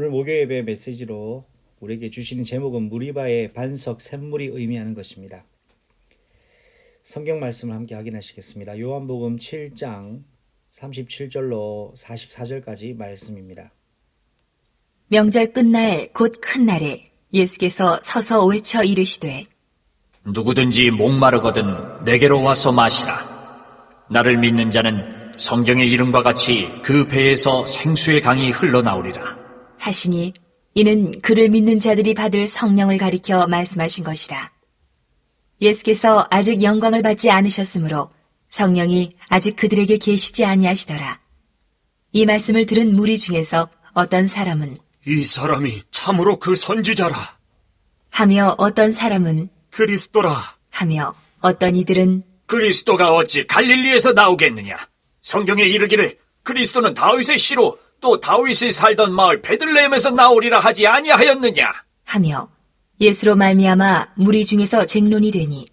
오늘 목요 예배 메시지로 우리에게 주시는 제목은 무리바의 반석 샘물이 의미하는 것입니다. 성경 말씀을 함께 확인하시겠습니다. 요한복음 7장 37절로 44절까지 말씀입니다. 명절 끝날 곧 큰 날에 예수께서 서서 외쳐 이르시되 누구든지 목마르거든 내게로 와서 마시라. 나를 믿는 자는 성경의 이름과 같이 그 배에서 생수의 강이 흘러나오리라. 하시니 이는 그를 믿는 자들이 받을 성령을 가리켜 말씀하신 것이라. 예수께서 아직 영광을 받지 않으셨으므로 성령이 아직 그들에게 계시지 아니하시더라. 이 말씀을 들은 무리 중에서 어떤 사람은 이 사람이 참으로 그 선지자라. 하며 어떤 사람은 그리스도라. 하며 어떤 이들은 그리스도가 어찌 갈릴리에서 나오겠느냐? 성경에 이르기를 그리스도는 다윗의 씨로 또 다윗이 살던 마을 베들레헴에서 나오리라 하지 아니하였느냐? 하며 예수로 말미암아 무리 중에서 쟁론이 되니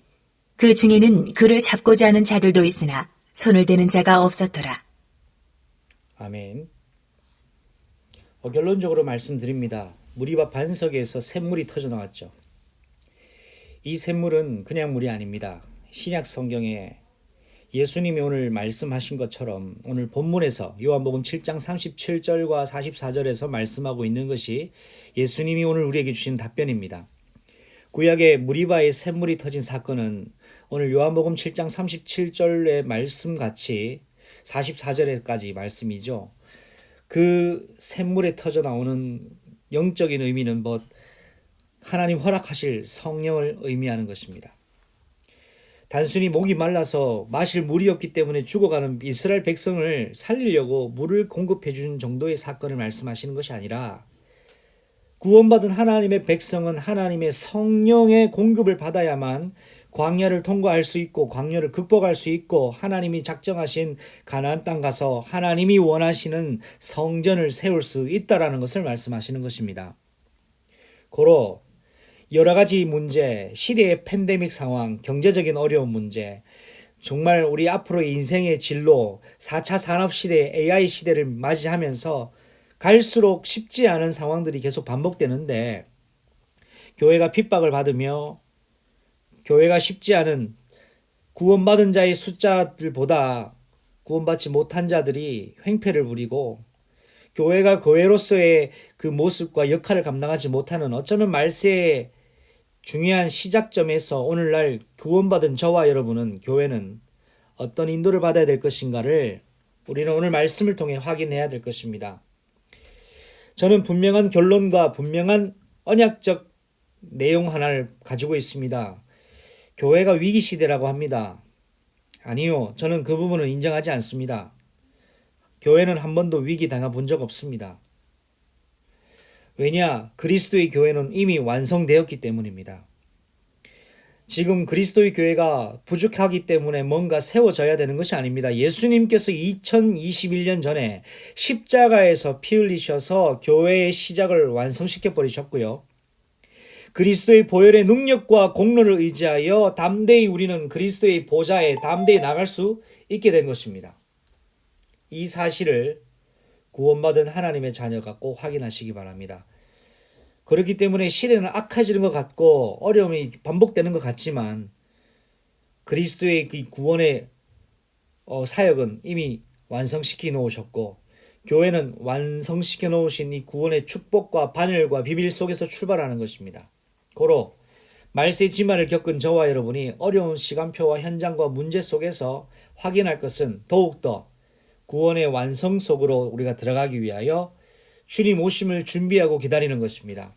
그 중에는 그를 잡고자 하는 자들도 있으나 손을 대는 자가 없었더라. 아멘. 어, 결론적으로 말씀드립니다. 무리바 반석에서 샘물이 터져 나왔죠. 이 샘물은 그냥 물이 아닙니다. 신약 성경에 예수님이 오늘 말씀하신 것처럼 오늘 본문에서 요한복음 7장 37절과 44절에서 말씀하고 있는 것이 예수님이 오늘 우리에게 주신 답변입니다. 구약의 무리바의 샘물이 터진 사건은 오늘 요한복음 7장 37절의 말씀 같이 44절에까지 말씀이죠. 그 샘물에 터져 나오는 영적인 의미는 뭐 하나님 허락하실 성령을 의미하는 것입니다. 단순히 목이 말라서 마실 물이 없기 때문에 죽어가는 이스라엘 백성을 살리려고 물을 공급해 주는 정도의 사건을 말씀하시는 것이 아니라 구원받은 하나님의 백성은 하나님의 성령의 공급을 받아야만 광야를 통과할 수 있고 광야를 극복할 수 있고 하나님이 작정하신 가나안 땅 가서 하나님이 원하시는 성전을 세울 수 있다라는 것을 말씀하시는 것입니다. 고로 여러 가지 문제, 시대의 팬데믹 상황, 경제적인 어려운 문제, 정말 우리 앞으로의 인생의 진로, 4차 산업 시대, AI 시대를 맞이하면서 갈수록 쉽지 않은 상황들이 계속 반복되는데 교회가 핍박을 받으며 교회가 쉽지 않은 구원받은 자의 숫자들보다 구원받지 못한 자들이 횡패를 부리고 교회가 교회로서의 그 모습과 역할을 감당하지 못하는 어쩌면 말세의 중요한 시작점에서 오늘날 구원받은 저와 여러분은 교회는 어떤 인도를 받아야 될 것인가를 우리는 오늘 말씀을 통해 확인해야 될 것입니다. 저는 분명한 결론과 분명한 언약적 내용 하나를 가지고 있습니다. 교회가 위기 시대라고 합니다. 아니요. 저는 그 부분을 인정하지 않습니다. 교회는 한 번도 위기 당해 본 적 없습니다. 왜냐? 그리스도의 교회는 이미 완성되었기 때문입니다. 지금 그리스도의 교회가 부족하기 때문에 뭔가 세워져야 되는 것이 아닙니다. 예수님께서 2021년 전에 십자가에서 피 흘리셔서 교회의 시작을 완성시켜 버리셨고요. 그리스도의 보혈의 능력과 공로를 의지하여 담대히 우리는 그리스도의 보좌에 담대히 나갈 수 있게 된 것입니다. 이 사실을 구원받은 하나님의 자녀가 꼭 확인하시기 바랍니다. 그렇기 때문에 시대는 악해지는 것 같고 어려움이 반복되는 것 같지만 그리스도의 그 구원의 어, 사역은 이미 완성시켜 놓으셨고 교회는 완성시켜 놓으신 이 구원의 축복과 반열과 비밀 속에서 출발하는 것입니다. 고로 말세 지만을 겪은 저와 여러분이 어려운 시간표와 현장과 문제 속에서 확인할 것은 더욱더 구원의 완성 속으로 우리가 들어가기 위하여 주님 오심을 준비하고 기다리는 것입니다.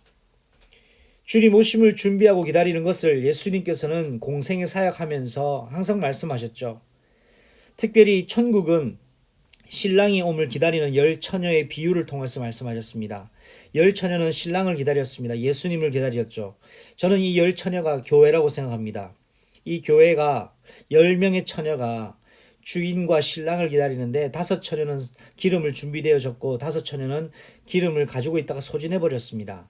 주님 오심을 준비하고 기다리는 것을 예수님께서는 공생에 사역하면서 항상 말씀하셨죠. 특별히 천국은 신랑이 옴을 기다리는 열 처녀의 비유를 통해서 말씀하셨습니다. 열 처녀는 신랑을 기다렸습니다. 예수님을 기다렸죠. 저는 이 열 처녀가 교회라고 생각합니다. 이 교회가 열 명의 처녀가 주인과 신랑을 기다리는데 다섯 처녀는 기름을 준비되어 졌고 다섯 처녀는 기름을 가지고 있다가 소진해 버렸습니다.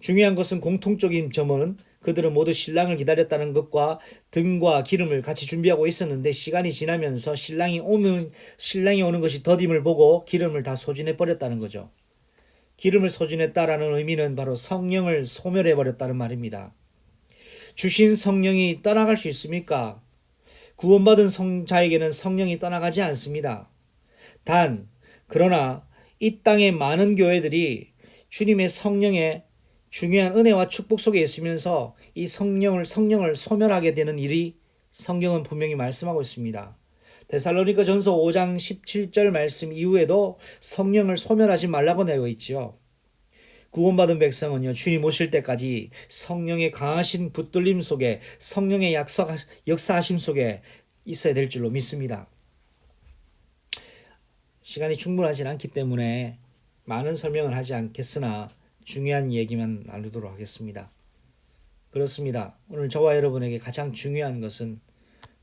중요한 것은 공통적인 점은 그들은 모두 신랑을 기다렸다는 것과 등과 기름을 같이 준비하고 있었는데 시간이 지나면서 신랑이 오면 신랑이 오는 것이 더딤을 보고 기름을 다 소진해 버렸다는 거죠. 기름을 소진했다라는 의미는 바로 성령을 소멸해 버렸다는 말입니다. 주신 성령이 떠나갈 수 있습니까? 구원받은 성자에게는 성령이 떠나가지 않습니다. 단 그러나 이 땅의 많은 교회들이 주님의 성령의 중요한 은혜와 축복 속에 있으면서 이 성령을 성령을 소멸하게 되는 일이 성경은 분명히 말씀하고 있습니다. 데살로니가 전서 5장 17절 말씀 이후에도 성령을 소멸하지 말라고 내고 있지요. 구원받은 백성은요, 주님 오실 때까지 성령의 강하신 붙들림 속에 성령의 약속, 역사하심 속에 있어야 될 줄로 믿습니다. 시간이 충분하지 않기 때문에 많은 설명을 하지 않겠으나 중요한 얘기만 나누도록 하겠습니다. 그렇습니다. 오늘 저와 여러분에게 가장 중요한 것은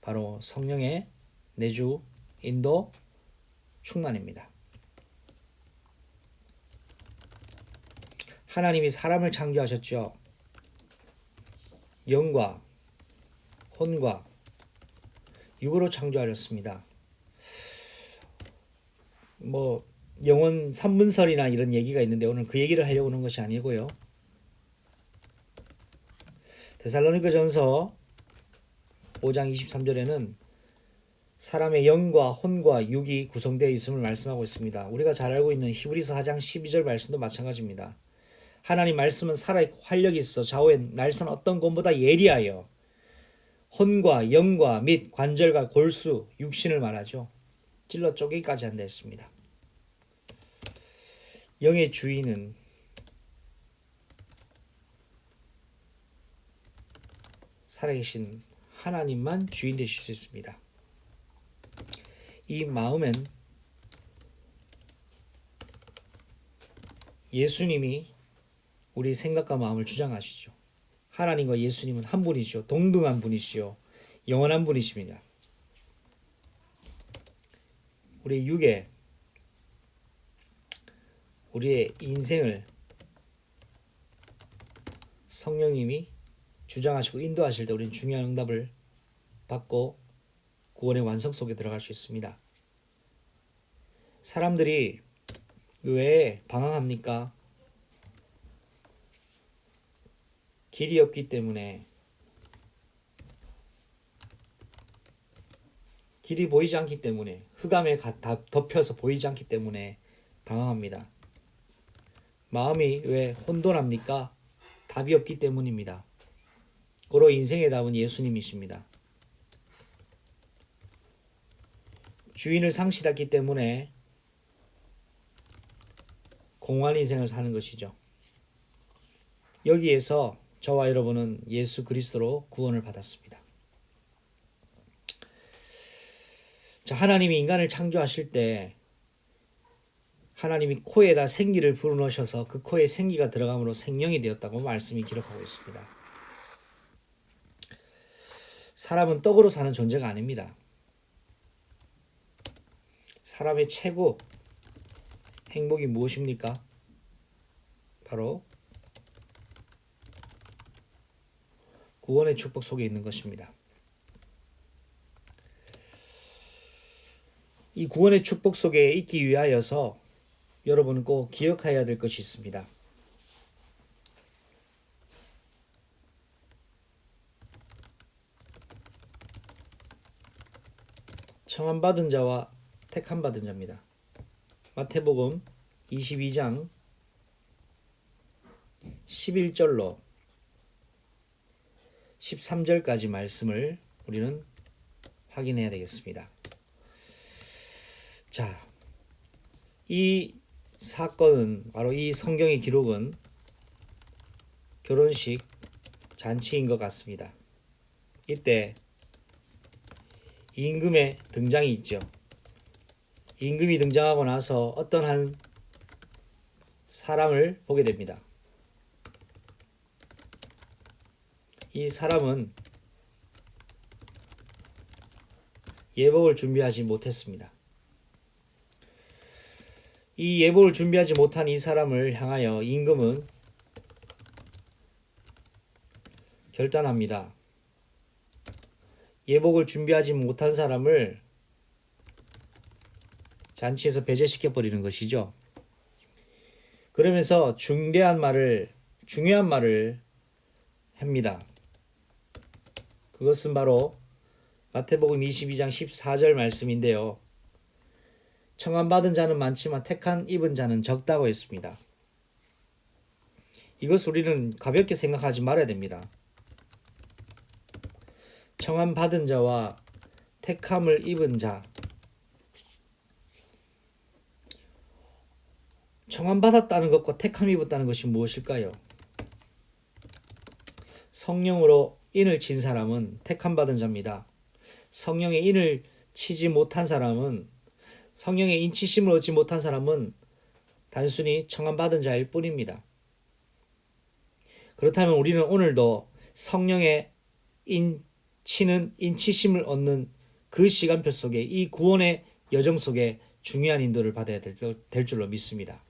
바로 성령의 내주, 인도, 충만입니다. 하나님이 사람을 창조하셨죠. 영과 혼과 육으로 창조하셨습니다. 뭐 영원 삼분설이나 이런 얘기가 있는데 오늘 그 얘기를 하려고 하는 것이 아니고요. 데살로니가 전서 5장 23절에는 사람의 영과 혼과 육이 구성되어 있음을 말씀하고 있습니다. 우리가 잘 알고 있는 히브리서 4장 12절 말씀도 마찬가지입니다. 하나님 말씀은 살아있고 활력이 있어 좌우의 날선 어떤 것보다 예리하여 혼과 영과 및 관절과 골수, 육신을 말하죠. 찔러 쪼개기까지 한다 했습니다. 영의 주인은 살아계신 하나님만 주인 되실 수 있습니다. 이 마음엔 예수님이 우리 생각과 마음을 주장하시죠. 하나님과 예수님은 한 분이시요. 동등한 분이시요. 영원한 분이십니다. 우리 육에 우리의 인생을 성령님이 주장하시고 인도하실 때 우리는 중요한 응답을 받고 구원의 완성 속에 들어갈 수 있습니다. 사람들이 왜 방황합니까? 길이 없기 때문에 길이 보이지 않기 때문에 흑암에 덮여서 보이지 않기 때문에 방황합니다. 마음이 왜 혼돈합니까? 답이 없기 때문입니다. 고로 인생의 답은 예수님이십니다. 주인을 상실했기 때문에 공허한 인생을 사는 것이죠. 여기에서 저와 여러분은 예수 그리스도로 구원을 받았습니다. 자, 하나님이 인간을 창조하실 때 하나님이 코에다 생기를 불어넣으셔서 그 코에 생기가 들어감으로 생명이 되었다고 말씀이 기록하고 있습니다. 사람은 떡으로 사는 존재가 아닙니다. 사람의 최고 행복이 무엇입니까? 바로 구원의 축복 속에 있는 것입니다. 이 구원의 축복 속에 있기 위하여서 여러분은 꼭 기억해야 될 것이 있습니다. 청함 받은 자와 택함 받은 자입니다. 마태복음 22장 11절로 13절까지 말씀을 우리는 확인해야 되겠습니다. 자, 이 사건은 바로 이 성경의 기록은 결혼식 잔치인 것 같습니다. 이때 임금의 등장이 있죠. 임금이 등장하고 나서 어떤 한 사람을 보게 됩니다. 이 사람은 예복을 준비하지 못했습니다. 이 예복을 준비하지 못한 이 사람을 향하여 임금은 결단합니다. 예복을 준비하지 못한 사람을 잔치에서 배제시켜 버리는 것이죠. 그러면서 중대한 말을 중요한 말을 합니다. 그것은 바로 마태복음 22장 14절 말씀인데요. 청한 받은 자는 많지만 택한 입은 자는 적다고 했습니다. 이것 우리는 가볍게 생각하지 말아야 됩니다. 청한 받은 자와 택함을 입은 자 청한 받았다는 것과 택함 입었다는 것이 무엇일까요? 성령으로 인을 친 사람은 택함 받은 자입니다. 성령의 인을 치지 못한 사람은 성령의 인치심을 얻지 못한 사람은 단순히 청한 받은 자일 뿐입니다. 그렇다면 우리는 오늘도 성령의 인치는 인치심을 얻는 그 시간표 속에 이 구원의 여정 속에 중요한 인도를 받아야 될, 될 줄로 믿습니다.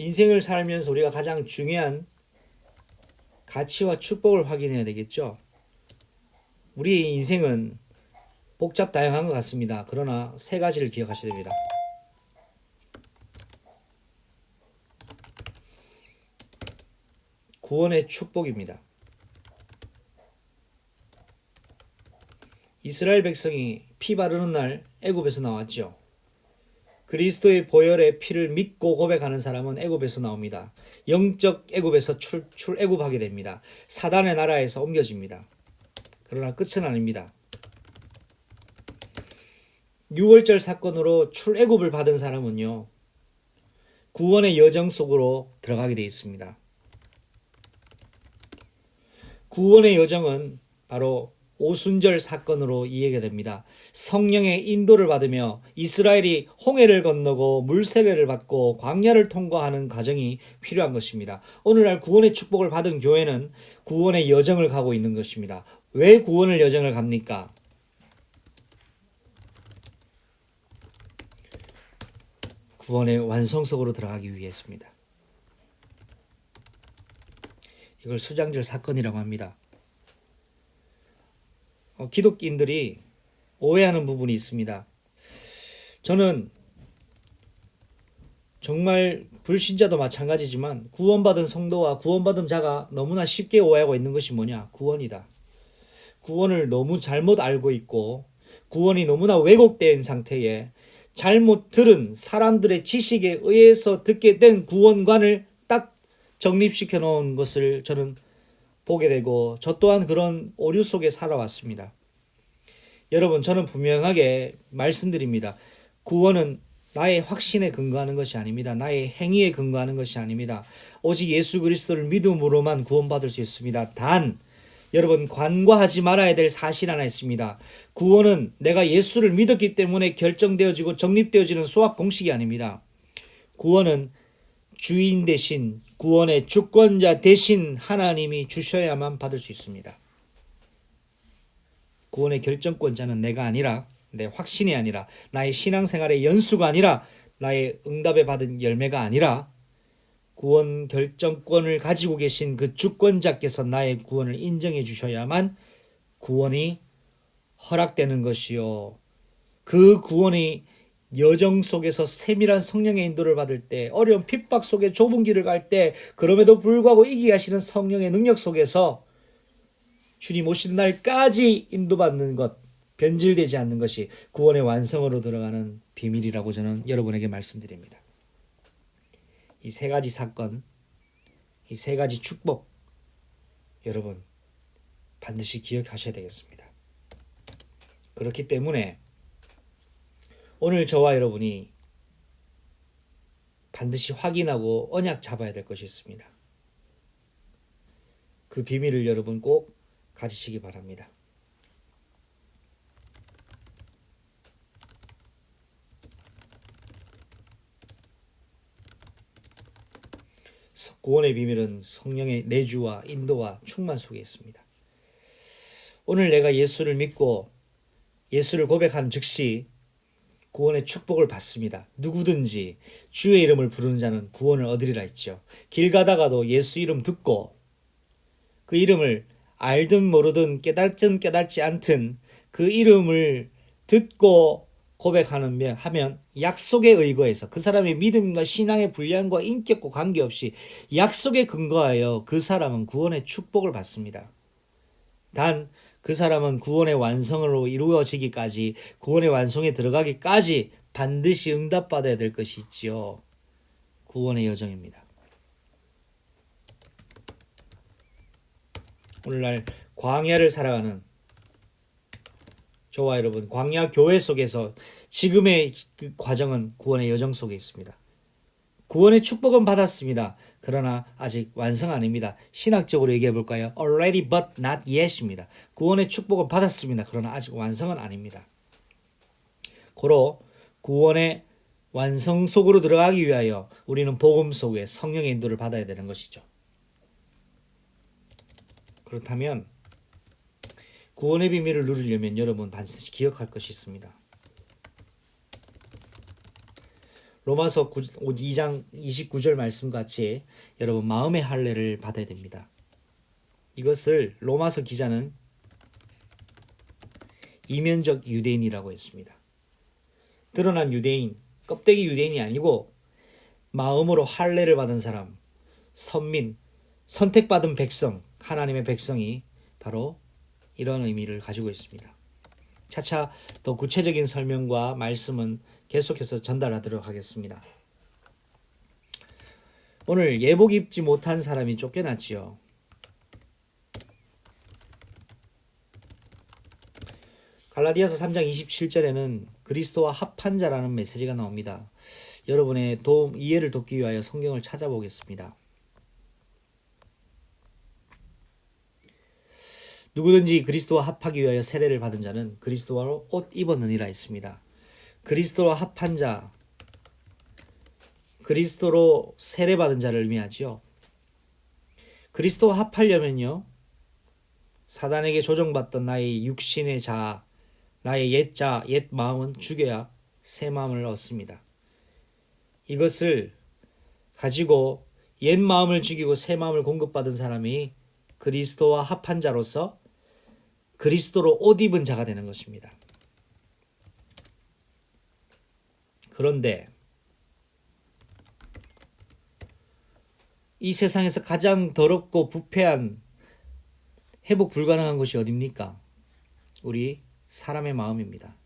인생을 살면서 우리가 가장 중요한 가치와 축복을 확인해야 되겠죠. 우리의 인생은 복잡 다양한 것 같습니다. 그러나 세 가지를 기억하셔야 됩니다. 구원의 축복입니다. 이스라엘 백성이 피 바르는 날 애굽에서 나왔죠. 그리스도의 보혈의 피를 믿고 고백하는 사람은 애굽에서 나옵니다. 영적 애굽에서 출, 출애굽하게 됩니다. 사단의 나라에서 옮겨집니다. 그러나 끝은 아닙니다. 6월절 사건으로 출애굽을 받은 사람은요. 구원의 여정 속으로 들어가게 되어 있습니다. 구원의 여정은 바로 오순절 사건으로 이해가 됩니다. 성령의 인도를 받으며 이스라엘이 홍해를 건너고 물세례를 받고 광야를 통과하는 과정이 필요한 것입니다. 오늘날 구원의 축복을 받은 교회는 구원의 여정을 가고 있는 것입니다. 왜 구원을 여정을 갑니까? 구원의 완성 속으로 들어가기 위해서입니다. 이걸 수장절 사건이라고 합니다. 어, 기독교인들이 오해하는 부분이 있습니다. 저는 정말 불신자도 마찬가지지만 구원받은 성도와 구원받은 자가 너무나 쉽게 오해하고 있는 것이 뭐냐? 구원이다. 구원을 너무 잘못 알고 있고 구원이 너무나 왜곡된 상태에 잘못 들은 사람들의 지식에 의해서 듣게 된 구원관을 딱 정립시켜 놓은 것을 저는 보게 되고 저 또한 그런 오류 속에 살아왔습니다. 여러분 저는 분명하게 말씀드립니다. 구원은 나의 확신에 근거하는 것이 아닙니다. 나의 행위에 근거하는 것이 아닙니다. 오직 예수 그리스도를 믿음으로만 구원받을 수 있습니다. 단 여러분 관과하지 말아야 될 사실 하나 있습니다. 구원은 내가 예수를 믿었기 때문에 결정되어지고 정립되어지는 수학 공식이 아닙니다. 구원은 주인 대신 구원의 주권자 대신 하나님이 주셔야만 받을 수 있습니다. 구원의 결정권자는 내가 아니라 내 확신이 아니라 나의 신앙생활의 연수가 아니라 나의 응답에 받은 열매가 아니라 구원 결정권을 가지고 계신 그 주권자께서 나의 구원을 인정해 주셔야만 구원이 허락되는 것이요. 그 구원이 여정 속에서 세밀한 성령의 인도를 받을 때, 어려운 핍박 속에 좁은 길을 갈 때, 그럼에도 불구하고 이기게 하시는 성령의 능력 속에서 주님 오시는 날까지 인도받는 것, 변질되지 않는 것이 구원의 완성으로 들어가는 비밀이라고 저는 여러분에게 말씀드립니다. 이 세 가지 사건, 이 세 가지 축복, 여러분 반드시 기억하셔야 되겠습니다. 그렇기 때문에 오늘 저와 여러분이 반드시 확인하고 언약 잡아야 될 것이 있습니다. 그 비밀을 여러분 꼭 가지시기 바랍니다. 구원의 비밀은 성령의 내주와 인도와 충만 속에 있습니다. 오늘 내가 예수를 믿고 예수를 고백한 즉시 구원의 축복을 받습니다. 누구든지 주의 이름을 부르는 자는 구원을 얻으리라 했죠. 길 가다가도 예수 이름 듣고 그 이름을 알든 모르든 깨달든 깨달지 않든 그 이름을 듣고 고백하는 면 하면 약속에 의거해서 그 사람의 믿음과 신앙의 분량과 인격과 관계없이 약속에 근거하여 그 사람은 구원의 축복을 받습니다. 단 그 사람은 구원의 완성으로 이루어지기까지 구원의 완성에 들어가기까지 반드시 응답받아야 될 것이 있지요. 구원의 여정입니다. 오늘날 광야를 살아가는 저와 여러분, 광야 교회 속에서 지금의 그 과정은 구원의 여정 속에 있습니다. 구원의 축복은 받았습니다. 그러나 아직 완성 아닙니다. 신학적으로 얘기해 볼까요? Already but not yet입니다. 구원의 축복은 받았습니다. 그러나 아직 완성은 아닙니다. 고로 구원의 완성 속으로 들어가기 위하여 우리는 복음 속에 성령의 인도를 받아야 되는 것이죠. 그렇다면 구원의 비밀을 누리려면 여러분 반드시 기억할 것이 있습니다. 로마서 2장 29절 말씀 같이 여러분 마음의 할례를 받아야 됩니다. 이것을 로마서 기자는 이면적 유대인이라고 했습니다. 드러난 유대인, 껍데기 유대인이 아니고 마음으로 할례를 받은 사람, 선민, 선택받은 백성, 하나님의 백성이 바로 이런 의미를 가지고 있습니다. 차차 더 구체적인 설명과 말씀은 계속해서 전달하도록 하겠습니다. 오늘 예복 입지 못한 사람이 쫓겨났지요. 갈라디아서 3장 27절에는 그리스도와 합한 자라는 메시지가 나옵니다. 여러분의 도움 이해를 돕기 위하여 성경을 찾아보겠습니다. 누구든지 그리스도와 합하기 위하여 세례를 받은 자는 그리스도와 옷 입었느니라 했습니다. 그리스도와 합한 자, 그리스도로 세례 받은 자를 의미하지요. 그리스도와 합하려면요, 사단에게 조정받던 나의 육신의 자, 나의 옛 자, 옛 마음은 죽여야 새 마음을 얻습니다. 이것을 가지고 옛 마음을 죽이고 새 마음을 공급받은 사람이 그리스도와 합한 자로서 그리스도로 옷 입은 자가 되는 것입니다. 그런데 이 세상에서 가장 더럽고 부패한 회복 불가능한 것이 어딥니까? 우리 사람의 마음입니다.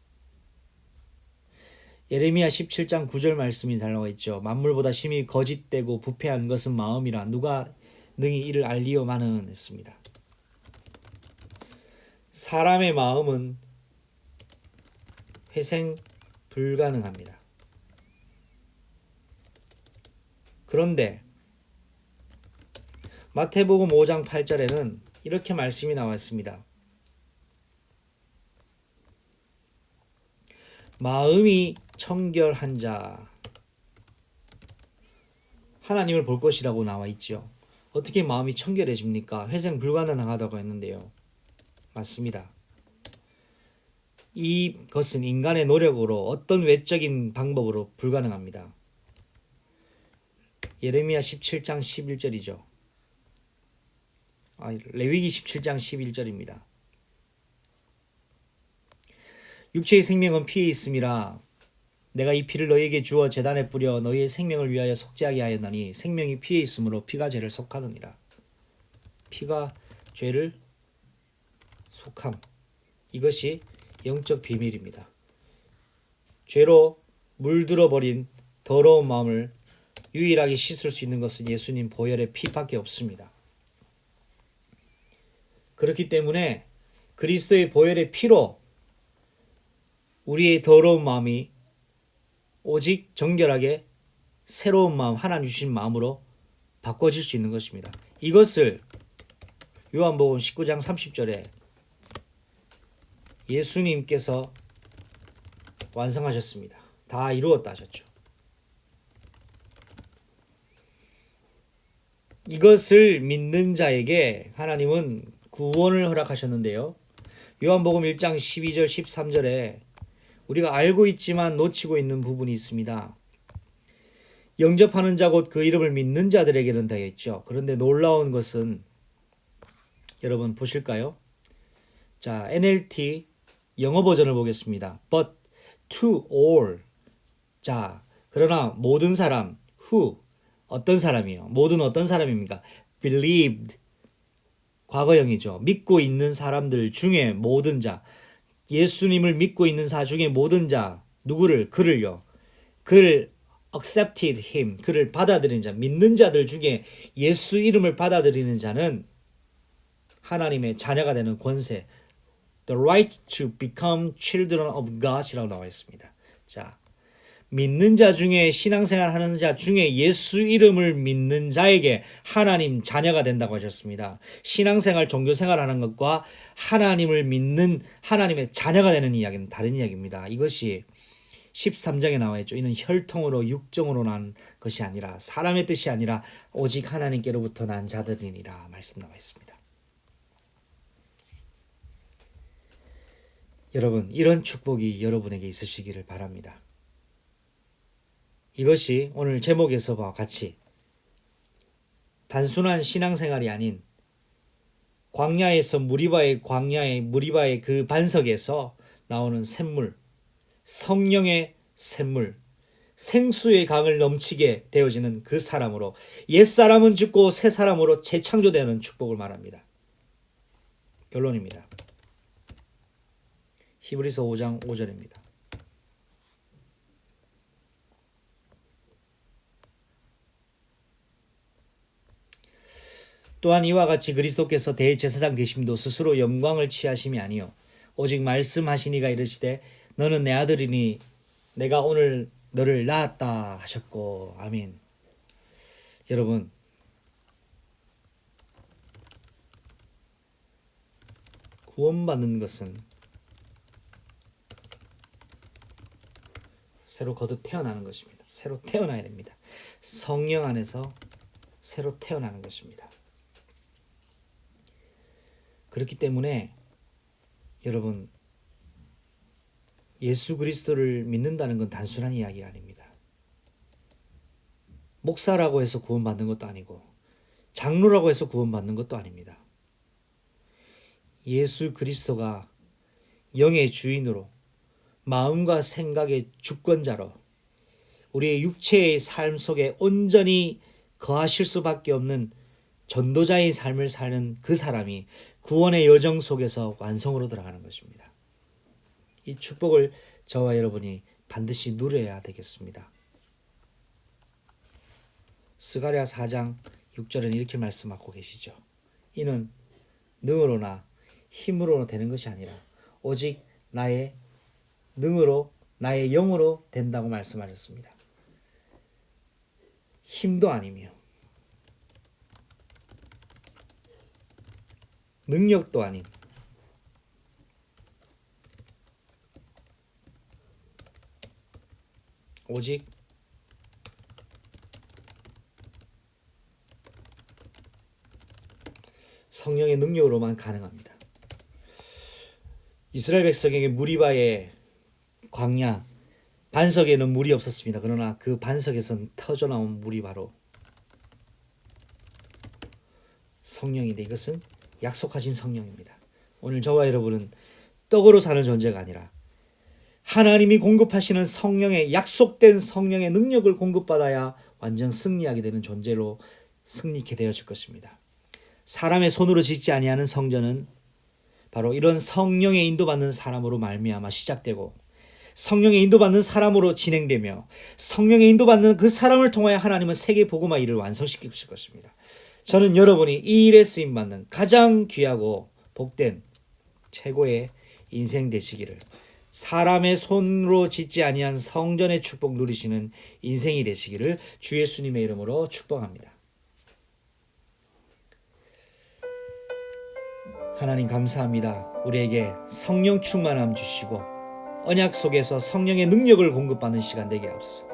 예레미야 17장 9절 말씀이 잘 나와 있죠. 만물보다 심히 거짓되고 부패한 것은 마음이라 누가 능히 이를 알리오마는 했습니다. 사람의 마음은 회생 불가능합니다. 그런데 마태복음 5장 8절에는 이렇게 말씀이 나왔습니다. 마음이 청결한 자 하나님을 볼 것이라고 나와 있죠. 어떻게 마음이 청결해집니까? 회생 불가능하다고 했는데요. 맞습니다. 이것은 인간의 노력으로 어떤 외적인 방법으로 불가능합니다. 예레미야 17장 11절이죠. 아, 레위기 17장 11절입니다. 육체의 생명은 피에 있음이라 내가 이 피를 너희에게 주어 재단에 뿌려 너희의 생명을 위하여 속죄하게 하였나니 생명이 피에 있으므로 피가 죄를 속하느니라. 피가 죄를 속함. 이것이 영적 비밀입니다. 죄로 물들어 버린 더러운 마음을 유일하게 씻을 수 있는 것은 예수님 보혈의 피밖에 없습니다. 그렇기 때문에 그리스도의 보혈의 피로 우리의 더러운 마음이 오직 정결하게 새로운 마음, 하나님 주신 마음으로 바꿔질 수 있는 것입니다. 이것을 요한복음 19장 30절에 예수님께서 완성하셨습니다. 다 이루었다 하셨죠. 이것을 믿는 자에게 하나님은 구원을 허락하셨는데요. 요한복음 1장 12절 13절에 우리가 알고 있지만 놓치고 있는 부분이 있습니다. 영접하는 자 곧 그 이름을 믿는 자들에게는 되겠죠. 그런데 놀라운 것은 여러분 보실까요? 자, NLT 영어 버전을 보겠습니다. But to all. 자, 그러나 모든 사람, who, 어떤 사람이요? 모든 어떤 사람입니까? believed. 과거형이죠. 믿고 있는 사람들 중에 모든 자. 예수님을 믿고 있는 사 중에 모든 자. 누구를? 그를요. 그를 accepted him. 그를 받아들이는 자. 믿는 자들 중에 예수 이름을 받아들이는 자는 하나님의 자녀가 되는 권세. The right to become children of God이라고 나와 있습니다. 자, 믿는 자 중에 신앙생활 하는 자 중에 예수 이름을 믿는 자에게 하나님 자녀가 된다고 하셨습니다. 신앙생활, 종교생활 하는 것과 하나님을 믿는 하나님의 자녀가 되는 이야기는 다른 이야기입니다. 이것이 13장에 나와 있죠. 이는 혈통으로 육정으로 난 것이 아니라 사람의 뜻이 아니라 오직 하나님께로부터 난 자들이니라 말씀 나와 있습니다. 여러분, 이런 축복이 여러분에게 있으시기를 바랍니다. 이것이 오늘 제목에서와 같이 단순한 신앙생활이 아닌 광야에서 무리바의 광야의 무리바의 그 반석에서 나오는 샘물, 성령의 샘물, 생수의 강을 넘치게 되어지는 그 사람으로 옛 사람은 죽고 새 사람으로 재창조되는 축복을 말합니다. 결론입니다. 히브리서 5장 5절입니다. 또한 이와 같이 그리스도께서 대제사장 되심도 스스로 영광을 취하심이 아니요 오직 말씀하시니가 이르시되 너는 내 아들이니 내가 오늘 너를 낳았다 하셨고 아멘. 여러분 구원받는 것은 새로 거듭 태어나는 것입니다. 새로 태어나야 됩니다. 성령 안에서 새로 태어나는 것입니다. 그렇기 때문에 여러분 예수 그리스도를 믿는다는 건 단순한 이야기가 아닙니다. 목사라고 해서 구원받는 것도 아니고 장로라고 해서 구원받는 것도 아닙니다. 예수 그리스도가 영의 주인으로 마음과 생각의 주권자로 우리의 육체의 삶 속에 온전히 거하실 수밖에 없는 전도자의 삶을 사는 그 사람이 구원의 여정 속에서 완성으로 들어가는 것입니다. 이 축복을 저와 여러분이 반드시 누려야 되겠습니다. 스가랴 4장 6절은 이렇게 말씀하고 계시죠. 이는 능으로나 힘으로 되는 것이 아니라 오직 나의 능으로 나의 영으로 된다고 말씀하셨습니다. 힘도 아니며 능력도 아닌 오직 성령의 능력으로만 가능합니다. 이스라엘 백성에게 무리바의 광야 반석에는 물이 없었습니다. 그러나 그 반석에선 터져 나온 물이 바로 성령인데 이것은 약속하신 성령입니다. 오늘 저와 여러분은 떡으로 사는 존재가 아니라 하나님이 공급하시는 성령의 약속된 성령의 능력을 공급받아야 완전 승리하게 되는 존재로 승리케 되어질 것입니다. 사람의 손으로 짓지 아니하는 성전은 바로 이런 성령의 인도받는 사람으로 말미암아 시작되고 성령의 인도받는 사람으로 진행되며 성령의 인도받는 그 사람을 통하여 하나님은 세계 복음화 일을 완성시키실 것입니다. 저는 여러분이 이 일에 쓰임 받는 가장 귀하고 복된 최고의 인생 되시기를 사람의 손으로 짓지 아니한 성전의 축복 누리시는 인생이 되시기를 주 예수님의 이름으로 축복합니다. 하나님 감사합니다. 우리에게 성령 충만함 주시고 언약 속에서 성령의 능력을 공급받는 시간 되게 하옵소서.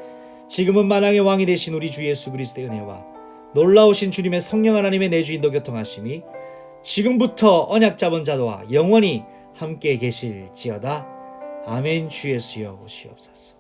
지금은 만왕의 왕이 되신 우리 주 예수 그리스도의 은혜와 놀라우신 주님의 성령 하나님의 내주 인도 교통하심이 지금부터 언약 잡은 자와 영원히 함께 계실지어다. 아멘 주 예수여 오시옵소서.